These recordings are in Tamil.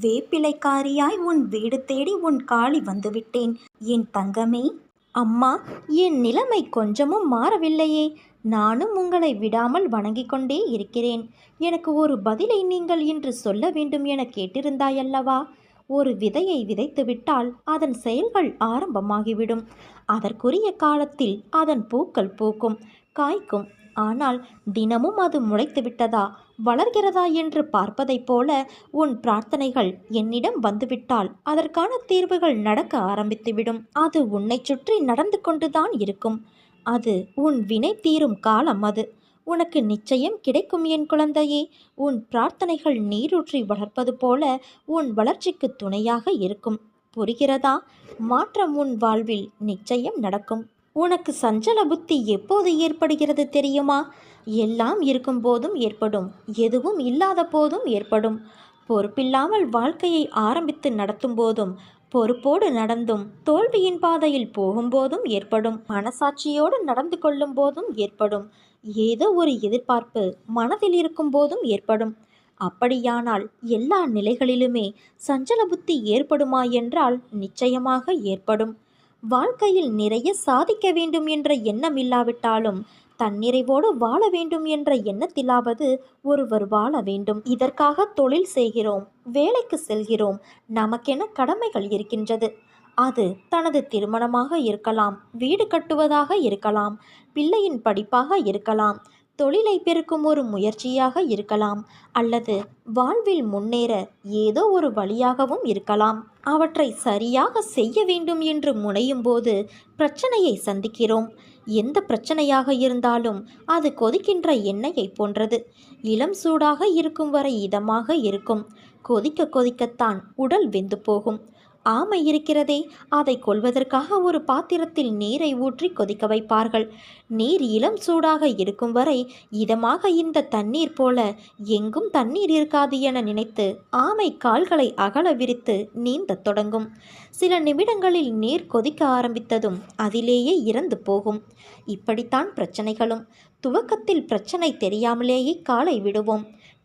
வேப்பிலைக்காரியாய் உன் வீடு தேடி உன் காளி வந்துவிட்டேன். என் தங்கமே அம்மா என் நிலைமை கொஞ்சமும் மாறவில்லையே. நானும் உங்களை விடாமல் வணங்கிக் கொண்டே இருக்கிறேன். எனக்கு ஒரு பதிலை நீங்கள் இன்று சொல்ல வேண்டும் என கேட்டிருந்தாயல்லவா? ஒரு விதையை விதைத்துவிட்டால் அதன் செயல்கள் ஆரம்பமாகிவிடும். அதற்குரிய காலத்தில் அதன் பூக்கள் பூக்கும் காய்க்கும். ஆனால் தினமும் அது முளைத்து விட்டதா வளர்கிறதா என்று பார்ப்பதைப் போல உன் பிரார்த்தனைகள் என்னிடம் வந்துவிட்டால் அதற்கான தீர்வுகள் நடக்க ஆரம்பித்துவிடும். அது உன்னை சுற்றி நடந்து கொண்டுதான் இருக்கும். அது உன் வினை தீரும் காலம் அது. உனக்கு நிச்சயம் கிடைக்கும் என் குழந்தையே. உன் பிரார்த்தனைகள் நீரூற்றி வளர்ப்பது போல உன் வளர்ச்சிக்கு துணையாக இருக்கும். புரிகிறதா? மாற்றம் உன் வாழ்வில் நிச்சயம் நடக்கும். உனக்கு சஞ்சல புத்தி எப்போது ஏற்படுகிறது தெரியுமா? எல்லாம் இருக்கும் போதும் ஏற்படும் எதுவும் இல்லாத போதும் ஏற்படும். பொறுப்பில்லாமல் வாழ்க்கையை ஆரம்பித்து நடத்தும் போதும் பொறுப்போடு நடந்தும் தோல்வியின் பாதையில் போகும்போதும் ஏற்படும் மனசாட்சியோடு நடந்து கொள்ளும் போதும் ஏற்படும். ஏதோ ஒரு எதிர்பார்ப்பு மனதில் இருக்கும் போதும் ஏற்படும். அப்படியானால் எல்லா நிலைகளிலுமே சஞ்சல புத்தி ஏற்படுமா என்றால் நிச்சயமாக ஏற்படும். வாழ்க்கையில் நிறைய சாதிக்க வேண்டும் என்ற எண்ணம் இல்லாவிட்டாலும் தன்னிறைவோடு வாழ வேண்டும் என்ற எண்ணத்திலாவது ஒருவர் வாழ வேண்டும். இதற்காக தொழில் செய்கிறோம் வேலைக்கு செல்கிறோம் நமக்கென கடமைகள் இருக்கின்றது. அது தனது திருமணமாக இருக்கலாம் வீடு கட்டுவதாக இருக்கலாம் பிள்ளையின் படிப்பாக இருக்கலாம் தொழிலை பெருக்கும் ஒரு முயற்சியாக இருக்கலாம் அல்லது வாழ்வில் முன்னேற ஏதோ ஒரு வழியாகவும் இருக்கலாம். அவற்றை சரியாக செய்ய வேண்டும் என்று முனையும் போது பிரச்சனையை சந்திக்கிறோம். எந்த பிரச்சனையாக இருந்தாலும் அது கொதிக்கின்ற எண்ணெயை போன்றது. இளம் சூடாக இருக்கும் வரை இதமாக இருக்கும். கொதிக்க கொதிக்கத்தான் உடல் வெந்து போகும். ஆமை இருக்கிறதே. அதை கொல்வதற்காக ஒரு பாத்திரத்தில் நீரை ஊற்றி கொதிக்க வைப்பார்கள். நீர் இளம் சூடாக இருக்கும் வரை இதமாக இந்த தண்ணீர் போல எங்கும் தண்ணீர் இருக்காது என நினைத்து ஆமை கால்களை அகல விரித்து நீந்தத் தொடங்கும். சில நிமிடங்களில் நீர் கொதிக்க ஆரம்பித்ததும் அதிலேயே இறந்து போகும். இப்படித்தான் பிரச்சனைகளும். துவக்கத்தில் பிரச்சனை தெரியாமலேயே காலை விடுவோம்.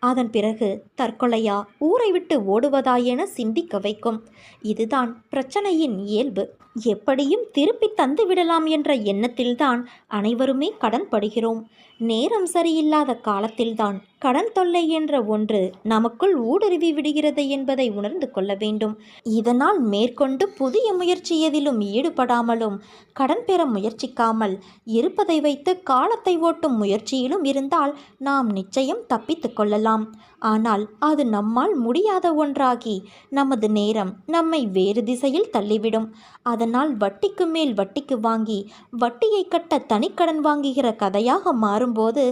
அதன் பிறகு தற்கொலையா ஊரை விட்டு ஓடுவதா என சிந்திக்க வைக்கும். இதுதான் பிரச்சனையின் இயல்பு. எப்படியும் திருப்பி தந்து விடலாம் என்ற எண்ணத்தில்தான் அனைவருமே கடன் படுகிறோம். நேரம் சரியில்லாத காலத்தில்தான் கடன் தொல்லை என்ற ஒன்று நமக்குள் ஊடுருவி விடுகிறது என்பதை உணர்ந்து கொள்ள வேண்டும். இதனால் மேற்கொண்டு புதிய முயற்சி எதிலும் ஈடுபடாமலும் கடன் பெற முயற்சிக்காமல் இருப்பதை வைத்து காலத்தை ஓட்டும் முயற்சியிலும் இருந்தால் நாம் நிச்சயம் தப்பித்து கொள்ளலாம். ஆனால் அது நம்மால் முடியாத ஒன்றாகி நமது நேரம் நம்மை வேறு திசையில் தள்ளிவிடும். அதன் அதனால் வட்டிக்கு மேல் வட்டிக்கு வாங்கி வட்டியை கட்ட தனிக்கடன் வாங்குகிற கதையாக மாறும்போது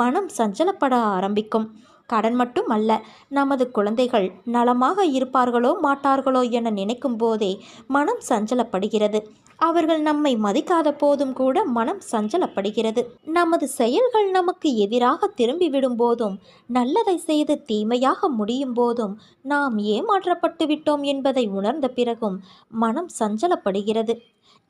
மனம் சஞ்சலப்பட ஆரம்பிக்கும். கடன் மட்டும் அல்ல நமது குழந்தைகள் நலமாக இருப்பார்களோ மாட்டார்களோ என நினைக்கும் போதே மனம் சஞ்சலப்படுகிறது. அவர்கள் நம்மை மதிக்காத போதும் கூட மனம் சஞ்சலப்படுகிறது. நமது செயல்கள் நமக்கு எதிராக திரும்பிவிடும் போதும் நல்லதை செய்து தீமையாக முடியும் போதும் நாம் ஏமாற்றப்பட்டு விட்டோம் என்பதை உணர்ந்த பிறகும் மனம் சஞ்சலப்படுகிறது.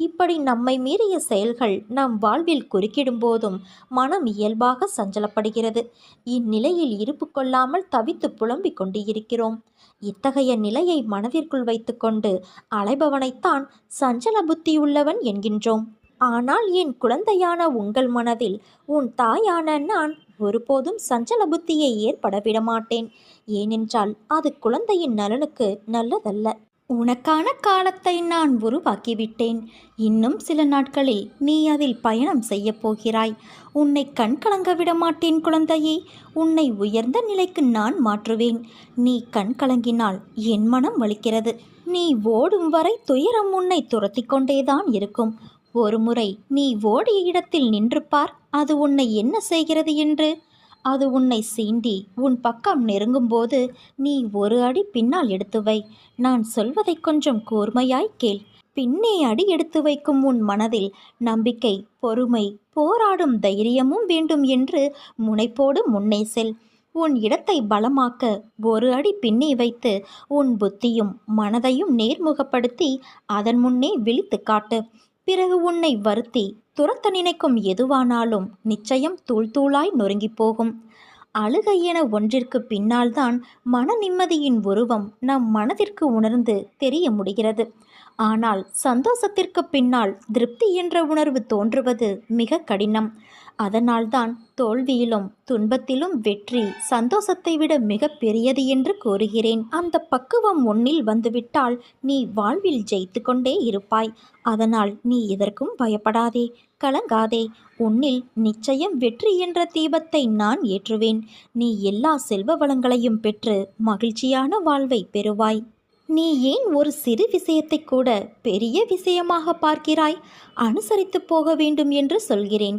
இப்படி நம்மை மீறிய செயல்கள் நம் வாழ்வில் குறுக்கிடும் போதும் மனம் இயல்பாக சஞ்சலப்படுகிறது. இந்நிலையில் இருப்பு கொள்ளாமல் தவித்து புலம்பிக் கொண்டு இருக்கிறோம் இத்தகைய நிலையை மனதிற்குள் வைத்துக்கொண்டு அலைபவனைத்தான் சஞ்சல புத்தி உள்ளவன் என்கின்றோம். ஆனால் என் குழந்தையான உங்கள் மனதில் உன் தாயான நான் ஒருபோதும் சஞ்சல புத்தியை ஏற்பட விடமாட்டேன். ஏனென்றால் அது குழந்தையின் நலனுக்கு நல்லதல்ல. உனக்கான காலத்தை நான் உருவாக்கிவிட்டேன். இன்னும் சில நாட்களில் நீ அதில் பயணம் செய்யப் போகிறாய். உன்னை கண் கலங்க விட மாட்டேன் குழந்தையே. உன்னை உயர்ந்த நிலைக்கு நான் மாற்றுவேன். நீ கண் கலங்கினால் என் மனம் வலிக்கிறது. நீ ஓடும் வரை துயரம் உன்னை துரத்தி கொண்டேதான் இருக்கும். ஒரு முறை நீ ஓடிய இடத்தில் நின்று பார். அது உன்னை என்ன செய்கிறது என்று? அது உன்னை சீண்டி உன் பக்கம் நெருங்கும்போது நீ ஒரு அடி பின்னால் எடுத்து வை. நான் சொல்வதை கொஞ்சம் கூர்மையாய் கேள். பின்னே அடி எடுத்து வைக்கும் உன் மனதில் நம்பிக்கை பொறுமை போராடும் தைரியமும் வேண்டும் என்று முனைப்போடு முன்னே செல். உன் இடத்தை பலமாக்க ஒரு அடி பின்னே வைத்து உன் புத்தியும் மனதையும் நேர்முகப்படுத்தி அதன் முன்னே விழித்து காட்டு. பிறகு உன்னை வருத்தி துரத்த நினைக்கும் எதுவானாலும் நிச்சயம் தூள் தூளாய் நொறுங்கிப் போகும். அழுகை என ஒன்றிற்கு பின்னால்தான் மன நிம்மதியின் உருவம் நம் மனதிற்கு உணர்ந்து தெரிய முடிகிறது. ஆனால் சந்தோஷத்திற்கு பின்னால் திருப்தி என்ற உணர்வு தோன்றுவது மிக கடினம். அதனால்தான் தோல்வியிலும் துன்பத்திலும் வெற்றி சந்தோஷத்தை விட மிக பெரியது என்று கூறுகிறேன். அந்த பக்குவம் உன்னில் வந்துவிட்டால் நீ வாழ்வில் ஜெயித்து கொண்டே இருப்பாய். அதனால் நீ எதற்கும் பயப்படாதே. கலங்காதே. உன்னில் நிச்சயம் வெற்றி என்ற தீபத்தை நான் ஏற்றுவேன். நீ எல்லா செல்வ வளங்களையும் பெற்று மகிழ்ச்சியான வாழ்வை பெறுவாய். நீ ஏன் ஒரு சிறு விஷயத்தை கூட பெரிய விஷயமாக பார்க்கிறாய்? அனுசரித்து போக வேண்டும் என்று சொல்கிறேன்.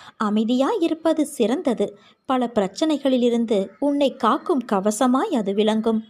அமைதியாய் இருப்பது சிறந்தது. பல பிரச்சனைகளிலிருந்து உன்னை காக்கும் கவசமாய் அது விளங்கும்.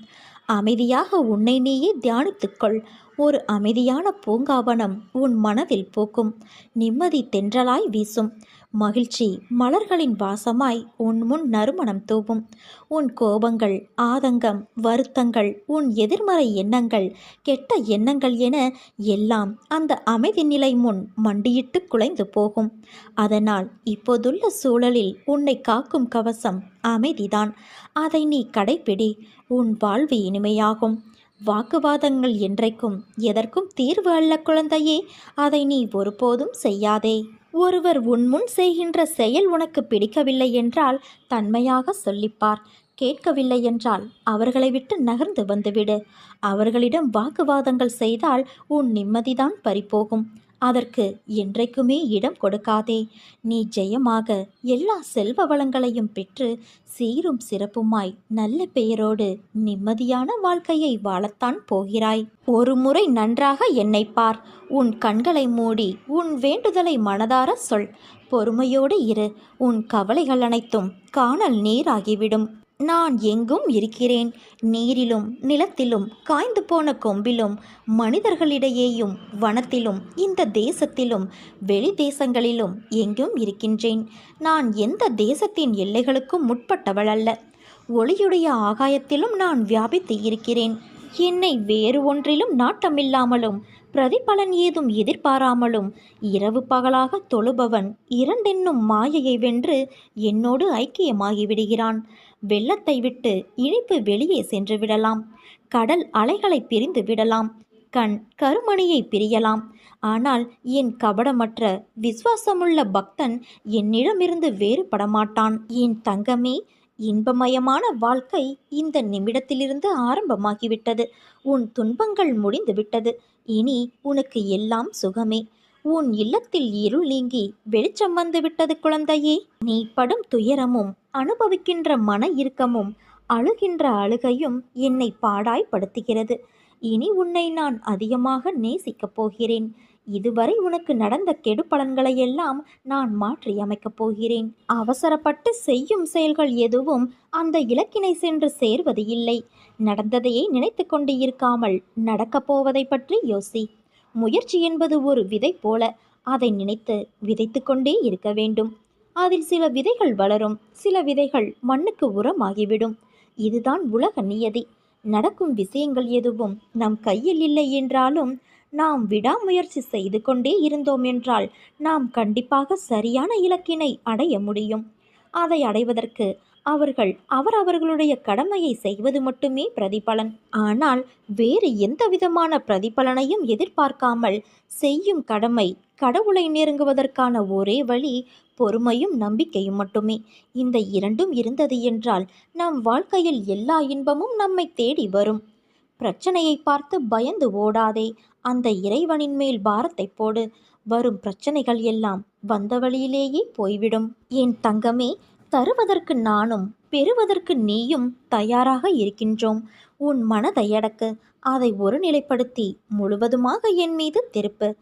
அமைதியாக உன்னை நீயே தியானித்துக்கொள் ஒரு அமைதியான பூங்காவனம் உன் மனதில் பூக்கும். நிம்மதி தென்றலாய் வீசும். மகிழ்ச்சி. மலர்களின் வாசமாய் உன் முன் நறுமணம் தூவும். உன் கோபங்கள் ஆதங்கம் வருத்தங்கள் உன் எதிர்மறை எண்ணங்கள் கெட்ட எண்ணங்கள் என எல்லாம் அந்த அமைதி நிலை முன் மண்டியிட்டு குலைந்து போகும். அதனால் இப்போதுள்ள சூழலில் உன்னை காக்கும் கவசம் அமைதிதான். அதை நீ கடைப்பிடி. உன் வாழ்வு இனிமையாகும். வாக்குவாதங்கள் என்றைக்கும் எதற்கும் தீர்வு அல்ல குழந்தையே. அதை நீ ஒருபோதும் செய்யாதே. ஒருவர் உன்முன் செய்கின்ற செயல் உனக்கு பிடிக்கவில்லை என்றால் தன்மையாக சொல்லிப்பார். கேட்கவில்லை என்றால் அவர்களை விட்டு நகர்ந்து வந்துவிடு. அவர்களிடம் வாக்குவாதங்கள் செய்தால் உன் நிம்மதிதான் பறிபோகும். அதற்கு என்றைக்குமே இடம் கொடுக்காதே. நீ ஜெயமாக எல்லா செல்வ வளங்களையும் பெற்று சீரும் சிறப்புமாய் நல்ல பெயரோடு நிம்மதியான வாழ்க்கையை வாழத்தான் போகிறாய். ஒரு முறை நன்றாக என்னை பார். உன் கண்களை மூடி உன் வேண்டுதலை மனதார சொல். பொறுமையோடு இரு. உன் கவலைகள் அனைத்தும் காணல் நீராகிவிடும். நான் எங்கும் இருக்கிறேன். நீரிலும் நிலத்திலும் காய்ந்து போன கொம்பிலும் மனிதர்களிடையேயும் வனத்திலும் இந்த தேசத்திலும் வெளி தேசங்களிலும் எங்கும் இருக்கின்றேன். நான் எந்த தேசத்தின் எல்லைகளுக்கும் முற்பட்டவள் அல்ல. ஒளியுடைய ஆகாயத்திலும் நான் வியாபித்து இருக்கிறேன். என்னை வேறு ஒன்றிலும் நாட்டமில்லாமலும் பிரதிபலன் ஏதும் எதிர்பாராமலும் இரவு பகலாக தொழுபவன் இரண்டென்னும் மாயையை வென்று என்னோடு ஐக்கியமாகிவிடுகிறான். வெள்ளத்தை விட்டு இனிப்பு வெளியே சென்று விடலாம். கடல் அலைகளை பிரிந்து விடலாம். கண் கருமணியை பிரியலாம். ஆனால் என் கபடமற்ற விசுவாசமுள்ள பக்தன் என்னிடமிருந்து வேறுபட மாட்டான் என் தங்கமே இன்பமயமான வாழ்க்கை இந்த நிமிடத்திலிருந்து ஆரம்பமாகிவிட்டது. உன் துன்பங்கள் முடிந்துவிட்டது. இனி உனக்கு எல்லாம் சுகமே. உன் இல்லத்தில் இருள் நீங்கி வெளிச்சம் வந்து விட்டது குழந்தையே. நீ படும் துயரமும் அனுபவிக்கின்ற மன இறுக்கமும் அழுகின்ற அழுகையும் என்னை பாடாய்படுத்துகிறது இனி உன்னை நான் அதிகமாக நேசிக்கப் போகிறேன். இதுவரை உனக்கு நடந்த கெடு பலன்களையெல்லாம் நான் மாற்றியமைக்கப் போகிறேன். அவசரப்பட்டு செய்யும் செயல்கள் எதுவும் அந்த இலக்கினை சென்று சேர்வது இல்லை. நடந்ததையே நினைத்து கொண்டு இருக்காமல் நடக்கப் போவதை பற்றி யோசி. முயற்சி என்பது ஒரு விதை போல அதை நினைத்து விதைத்து கொண்டே இருக்க வேண்டும். அதில் சில விதைகள் வளரும் சில விதைகள் மண்ணுக்கு உரமாகிவிடும். இதுதான் உலக நியதி. நடக்கும் விஷயங்கள் எதுவும் நம் கையில் இல்லை என்றாலும் நாம் விடாமுயற்சி செய்து கொண்டே இருந்தோம் என்றால் நாம் கண்டிப்பாக சரியான இலக்கினை அடைய முடியும். அதை அடைவதற்கு அவர்கள் அவரவர்களுடைய கடமையை செய்வது மட்டுமே பிரதிபலன். ஆனால் வேறு எந்த விதமான பிரதிபலனையும் எதிர்பார்க்காமல் செய்யும் கடமை கடவுளை நெருங்குவதற்கான ஒரே வழி பொறுமையும் நம்பிக்கையும் மட்டுமே. இந்த இரண்டும் இருந்தது என்றால் நம் வாழ்க்கையில் எல்லா இன்பமும் நம்மை தேடி வரும். பிரச்சனையை பார்த்து பயந்து ஓடாதே. அந்த இறைவனின் மேல் பாரத்தை போடு. வரும் பிரச்சனைகள் எல்லாம் வந்த வழியிலேயே போய்விடும். என் தங்கமே தருவதற்கு நானும் பெறுவதற்கு நீயும் தயாராக இருக்கின்றோம். உன் மனதை அடக்கு. அதை ஒருநிலைப்படுத்தி முழுவதுமாக என் மீது திருப்பு.